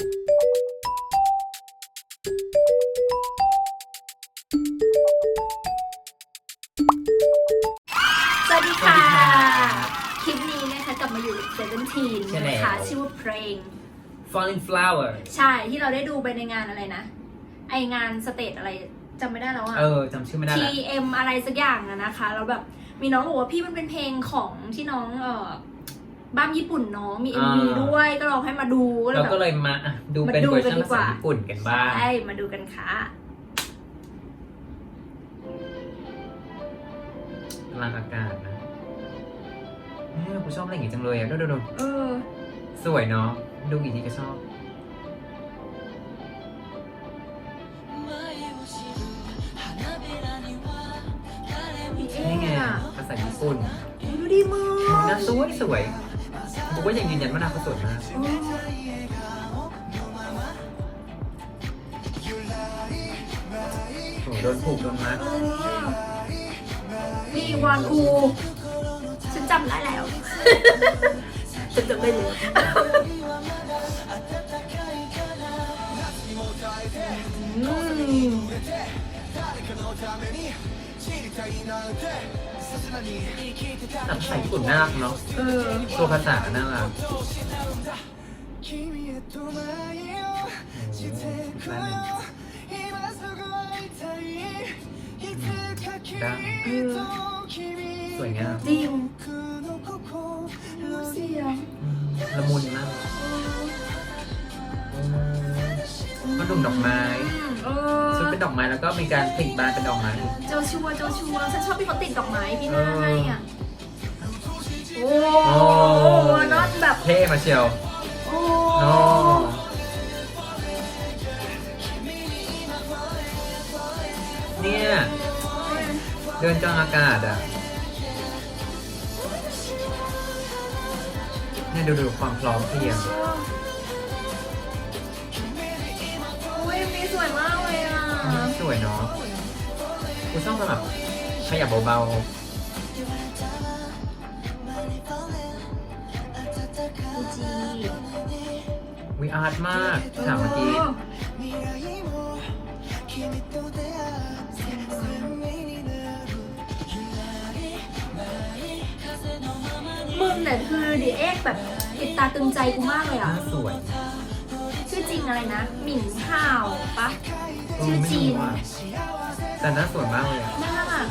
สวัสดีค่ะสวัสดีค่ะ คลิปนี้นะคะกลับมาอยู่เซเว่นทีนใช่แล้วนะคะชื่อว่าเพลง Falling Flower ใช่ที่เราได้ดูไปในงานอะไรนะ ไองานสเตจอะไรจำไม่ได้แล้วอะ เออจำชื่อไม่ได้ละ TM อะไรสักอย่างอะนะคะ แล้วแบบมีน้องบอกว่าพี่มันเป็นเพลงของที่น้องเออ บ้ามญี่ปุ่นเน้องมี MV ด้วยก็ลองให้มาดูก็เลยเราแบบก็เลยมาอะดูมาเป็นดูเวอร์กันชันดีภากษาว่าญี่ปุ่นกันบ้าง ใช่มาดูกันค่ะกลางอากาศนะเนี่ยกูชอบอะไรอย่างงี้จังเลยอะ ดูดูดูเออ สวยเนาะ ดูกี่ทีก็ชอบพี่เอ๊นี่ไงะภาษาญี่ปุ่น ดูดีมือ น่าสวยสวย กูก็ยังยืนยันว่าน่าเขาสวยมากเออโอ้โหโดนผูกโดนมัดเออนี่วอนคูฉันจำได้แล้ว ฉันจำได้เลยอืม แต่ภาษาญี่ปุ่นน่ารักเนาะเออตัวภาษาน่ารักโอ้โหได้เลยดังเออสวยงามจริงเสียงอืมละมุนมากก็ดุมดอกไม้เอชุดอ เป็นดอกไม้แล้วก็มีการติดบานเป็นดอกไม้โจชัวโจชัวฉันชอบที่เขาติดดอกไม้ที่หน้าให้อะโอ้โอ้นอนแบบเท่มาเชียวโอ้โอ้เนี่ย เดินกลางอากาศอะเนี่ยดูดูความพร้อมเพรียง สวยเนาะกูชอบแบบขยับเบาฟูจิๆวิอาร์ตมากถามเมื่อกี้มึงเนี่ยคือดีเอ็กแบบติดตาตึงใจกูมากเลยหน้าอะสวย ชื่อจริงอะไรนะ หมิ่นข้าวปะเอ ชื่อไม่จีรู้นว่าแต่หน้าสวยมากเลยอะมาก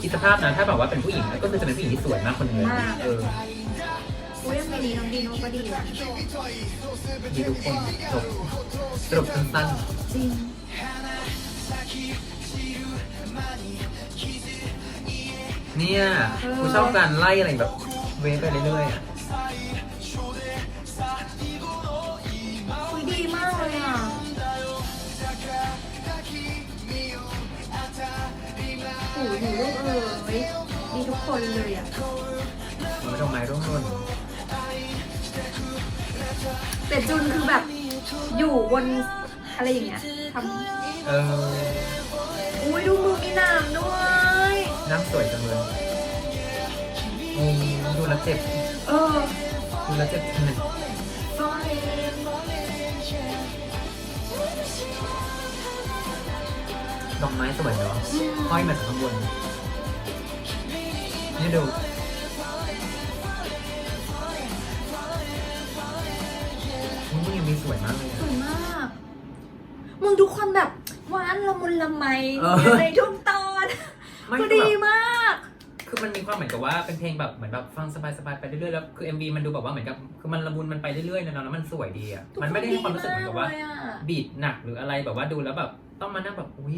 คิดสภาพนะถ้าแบบว่าเป็นผู้หญิงก็คือจะเป็นผู้หญิงที่สวยมากคนหนึงเลยมาก เอออุ้ยยังมีดีน้องดีน้องก็ดีอะดีทุกคนจบสรุปสั้นจริงๆเนี่ยกูชอบการไล่อะไรแบบเวฟไปเรื่อยๆอะ โอ้ยหนูลูกเอ๋ยดีทุกคนเลยอะมันดอกไม้ร่วงหล่นแต่จุนคือแบบอยู่บนอะไรอย่างเงี้ยทเออำอุ้ยดูมือมีหนามด้วย น้ำสวยจังเลยอืมดูแลวเจ็บเออดูแลวเจ็บหนึ่งฟอน ดอกไม้สวยเนาะห้อยมาจากข้างบนนี่ดูมึงยังมีสวยมากเลยสอะวยมาก มึงทุกคนแบบหวานละมุนละไมเออ ในทุกตอนไม่ก็คือดีแบบมาก คือมันมีความเหมือนกับว่าเป็นเพลงแบบเหมือนแบบฟังสบายๆไปเรื่อยๆแล้วคือ MV มันดูแบบว่าเหมือนกับคือมันละมุนมันไปเรื่อยๆนะเนาะแล้วมันสวยดีอะมันไม่ได้มีความรู้สึกเหมือนกับว่าทุคนดีมกเลยอะบีดหนักหรืออะไรแบบว่าดูแล้วแบบ ต้องมานั่งแบบอุ้ย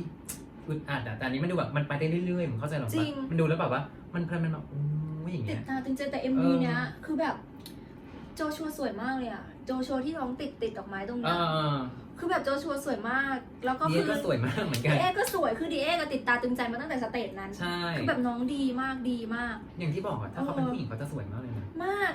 อึดอัดอะแต่อันนี้มันดูแบบมันไปได้เรื่อยๆมึงเข้าใจหรอจริปะงมันดูแล้วแบบว่า มันเพลินมันแบบอุ้ยอย่างติเงี้ดย ตาตึงใจแต่เอ MV อเนี้ยคือแบบโจชัวสวยมากเลยอะโจชัวที่ร้องติดติดดอกไม้ตรงเอเนี้ยอคือแบบโจชัวสวยมาก แล้วก็ดีคืก็สวยมากเหมือนกัดีนเอก็สวยคือดีเอก็ติดตาตึงใจมาตั้งแต่สเตจนั้น ใช่ คือแบบน้องดีมากดีมาก อย่างที่บอกอะถ้าเขาเป็นผู้หญิงเขาจะสวยมากเลยนะมาก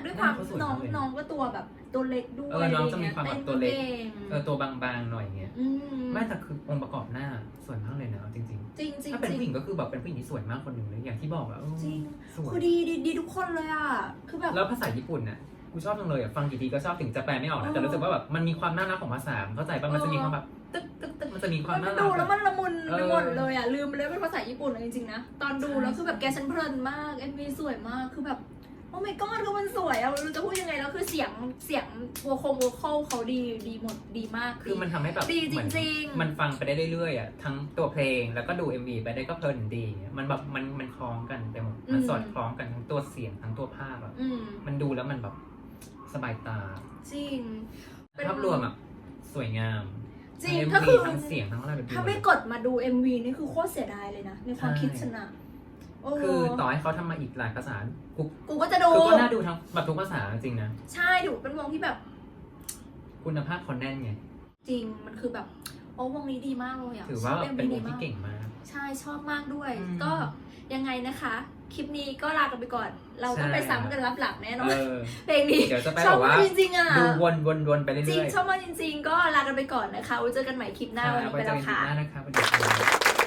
ด้วยความเขาสวยน้องมากเลย น้องก็ตัวแบบตัวเล็กด้วยเออน้องจะมีความแบบตัวเล็ก ต้นงเออตัวบางๆหน่อยอย่างเงี้ยอืมไม่แต่คือองค์ประกอบหน้าสวยมากเลยนะเอาจริงจริงจริๆงถ้าเป็นจริผู้หญิงงก็คือแบบเป็นผู้หญิงที่สวยมากคนหนึ่งเลยอย่างที่บอกอะเออจริงสวยคือดีดีดีทุกคนเลยอะคือแบบ แล้วภาษาญี่ปุ่นน่ะกูชอบจังเลยอะฟังกี่ทีก็ชอบถึงจะแปลไม่ออกนะแต่รู้สึกว่าแบบมันมีความน่ารักของภาษาเข้าใจป่ะมันจะมีความแบบตึ๊กตึ๊กตึ๊กมันจะมีความมันน่ารัดูก แล้วอะมันละมุนเออ ไปหมดเลยอะลืมไปเลยเป็นภาษาญี่ปุ่นเลยจริงๆนะตอนดูใช่แล้วคือแบบแกฉันเพลินมากเอ็มวีสวยมากคือแบบ โอ้ my god คือมันสวยอะไม่รู้จะพูดยังไงแล้วคือเสียงเสียงวัวคงวัวเข้าเขาดีดีหมดดีมาก คือมันทำให้แบบดีจเหมือนริงๆมันฟังไปได้เรื่อยๆอะทั้งตัวเพลงแล้วก็ดู MV ไปได้ก็เพลินดีอย่างเงี้ยมันแบบมันมันคล้องกันไปหมดมันสอดคล้องกันทั้งตัวเสียงทั้งตัวภาพอะอืมมันดูแล้วมันแบบสบายตาจริง เป็น ภาพรวมอะสวยงามจริงทั้ก็คือ ทั้งเสียงทั้งอะไรแบบ ถ้าไม่กดมาดู MV นี่คือโคตรเสียดายเลยนะ ในความคิดฉันอะโอ้ คือต่อให้เขาทำมาอีกหลายภาษากูกูก็จะดูคือก็น่าดูทั้งแบบทุกภาษาจริงๆนะ ใช่ดูเป็นวงที่แบบ คุณภาพเขาแน่นไง จริงมันคือแบบ โอ้วงนี้ดีมากเลยอะถือว่าชบเป็น MV วงดีที่มากเก่งมาก ใช่ชอบมากด้วย อืมก็ยังไงนะคะ คลิปนี้ก็ลากันไปก่อน เราต้องใช่ ไปซ้ำกันรับหลังแน่นอเอนอ เพลงนี้เดี๋ยวจะไปชแบอบบว่า มากจริงๆอะดูวนวนวนไปเรื่จริงอยชอบมากจริง ๆ ก็ลากันไปก่อนนะคะไว้เจอกันใหม่คลิปๆหน้าวันนี้ไว้ไปเจอแล้วกันคลิปค่ะ หน้านะคะสวัสดีค่ะ